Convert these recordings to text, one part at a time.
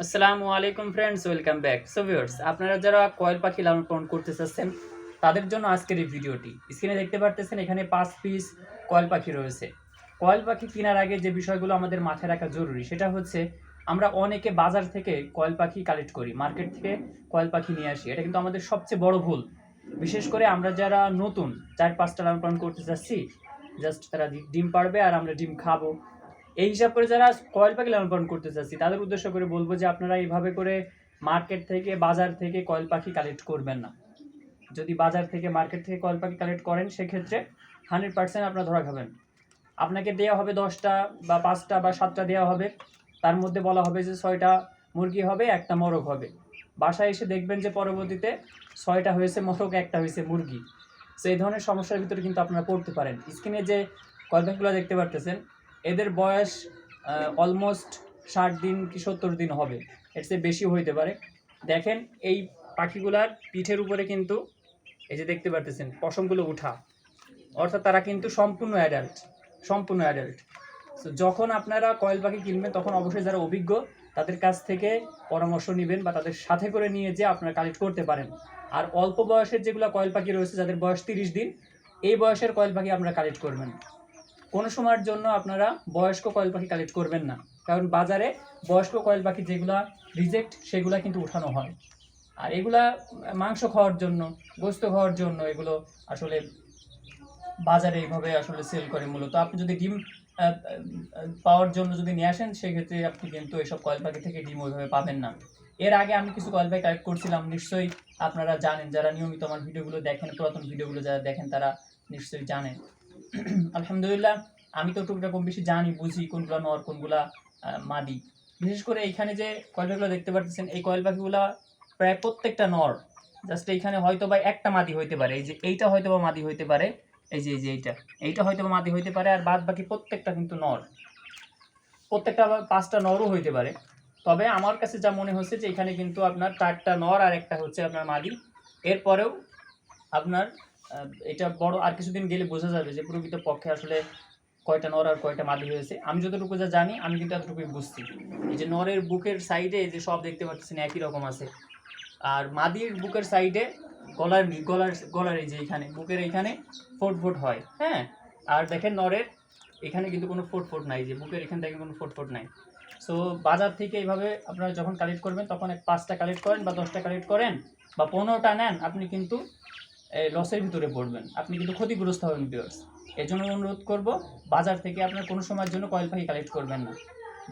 আসসালামু আলাইকুম friends welcome back so viewers আপনারা যারা কয়েল পাখি লালন পালন করতে চাচ্ছেন, তাদের জন্য আজকের এই ভিডিওটি। স্ক্রিনে দেখতে পারতেছেন, এখানে পাঁচ পিস কয়েল পাখি রয়েছে। কয়েল পাখি কেনার আগে যে বিষয়গুলো আমাদের মাথায় রাখা জরুরি, সেটা হচ্ছে আমরা অনেকে বাজার থেকে কয়েল পাখি কালেক্ট করি মার্কেট থেকে কয়েল পাখি নিয়ে আসি। এটা কিন্তু আমাদের সবচেয়ে বড় ভুল। বিশেষ করে আমরা যারা নতুন, চার পাঁচটা লালন পালন করতে চাচ্ছি জাস্ট তারা ডিম পারবে আর আমরা ডিম খাব। এই হিসাব করে যারা কয়েল পাখি লালন পালন করতে চাচ্ছি, তাদের উদ্দেশ্য করে বলব যে আপনারা এইভাবে করে মার্কেট থেকে, বাজার থেকে কয়েল পাখি কালেক্ট করবেন না। যদি বাজার থেকে, মার্কেট থেকে কয়েল পাখি কালেক্ট করেন, সেক্ষেত্রে হান্ড্রেড পার্সেন্ট আপনারা ধরা খাবেন। আপনাকে দেওয়া হবে দশটা বা পাঁচটা বা সাতটা দেওয়া হবে। তার মধ্যে বলা হবে যে ছয়টা মুরগি হবে, একটা মোরগ হবে। বাসায় এসে দেখবেন যে পরবর্তীতে ছয়টা হয়েছে মোরগ, একটা হয়েছে মুরগি। তো এই ধরনের সমস্যার ভিতরে কিন্তু আপনারা পড়তে পারেন। স্ক্রিনে যে কয়েল পাখিগুলো দেখতে পারতেছেন এদের বয়স অলমোস্ট ষাট দিন কি সত্তর দিন হবে। এর চেয়ে বেশি হইতে পারে। দেখেন, এই পাখিগুলার পিঠের উপরে কিন্তু এই যে দেখতে পারতেছেন, পশমগুলো উঠা। অর্থাৎ তারা কিন্তু সম্পূর্ণ অ্যাডাল্ট সম্পূর্ণ অ্যাডাল্ট তো যখন আপনারা কয়েল পাখি কিনবেন, তখন অবশ্যই যারা অভিজ্ঞ, তাদের কাছ থেকে পরামর্শ নেবেন বা তাদের সাথে করে নিয়ে যে আপনারা কালেক্ট করতে পারেন। আর অল্প বয়সের যেগুলো কয়েল পাখি রয়েছে, যাদের বয়স তিরিশ দিন, এই বয়সের কয়েল পাখি আপনারা কালেক্ট করবেন। কোনো সময়ের জন্য আপনারা বয়স্ক কয়েল পাখি কালেক্ট করবেন না। কারণ বাজারে বয়স্ক কয়েল পাখি যেগুলা রিজেক্ট সেগুলা কিন্তু উঠানো হয়। আর এগুলা মাংস খাওয়ার জন্য, গোস্ত খাওয়ার জন্য এগুলো আসলে বাজারে এইভাবে আসলে সেল করে মূলত। আপনি যদি ডিম পাওয়ার জন্য যদি নিয়ে আসেন, সেক্ষেত্রে আপনি কিন্তু এসব কয়েল পাখি থেকে ডিম ওইভাবে পাবেন না। এর আগে আমি কিছু কয়েল পাখি কালেক্ট করছিলাম, নিশ্চয়ই আপনারা জানেন, যারা নিয়মিত আমার ভিডিওগুলো দেখেন, পুরাতন ভিডিওগুলো যারা দেখেন, তারা নিশ্চয়ই জানেন। আলহামদুলিল্লাহ, আমি তো টুকটা কম বেশি জানি, বুঝি কোনগুলো নর, কোনগুলা মাদি। বিশেষ করে এইখানে যে কয়েল পাখিগুলো দেখতে পাচ্ছেন এই কয়েল পাখিগুলা প্রায় প্রত্যেকটা নর জাস্ট এইখানে হয়তো বা একটা মাদি হইতে পারে। এই যে এইটা হয়তো বা মাদি হইতে পারে, এই যে এই যে এইটা এইটা হয়তো বা মাদি হইতে পারে, আর বাদ বাকি প্রত্যেকটা কিন্তু নর। প্রত্যেকটা পাঁচটা নরও হইতে পারে। তবে আমার কাছে যা মনে হচ্ছে যে, এখানে কিন্তু আপনার চারটা নর আর একটা হচ্ছে আপনার মাদি। এরপরেও আপনার এটা বড় আর কিছুদিন গেলে বোঝা যাবে যে প্রকৃত পক্ষে আসলে কয়টা নর আর কয়টা মাদি হয়েছে। আমি যতটুকু যা জানি, আমি কিন্তু এতটুকুই বুঝছি। এই যে নরের বুকের সাইডে যে সব দেখতে পাচ্ছেন, একই রকম আছে। আর মাদির বুকের সাইডে গলার গলার গলার এই যে এখানে, বুকের এইখানে ফোট ফোট হয় হ্যাঁ? আর দেখেন নরের এখানে কিন্তু কোনো ফোট ফোট নাই, যে বুকের এখান থেকে কোনো ফোট ফোট নাই। সো বাজার থেকে এইভাবে আপনারা যখন কালেক্ট করবেন, তখন এক পাঁচটা কালেক্ট করেন বা দশটা কালেক্ট করেন বা পনেরোটা নেন, আপনি কিন্তু লসের ভিতরে পড়বেন। আপনি কিন্তু ক্ষতিগ্রস্ত হবেন বিয়ার্স এর জন্য অনুরোধ করব, বাজার থেকে আপনার কোনো সময়ের জন্য কয়েল পাখি কালেক্ট করবেন না।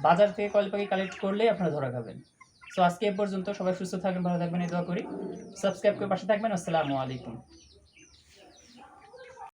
বাজার থেকে কয়েল পাখি কালেক্ট করলেই আপনারা ধরা খাবেন। সো আজকে এ পর্যন্ত সবাই সুস্থ থাকবেন, ভালো থাকবেন, এই দোয়া করি। সাবস্ক্রাইব করে পাশে থাকবেন। আসসালামু আলাইকুম।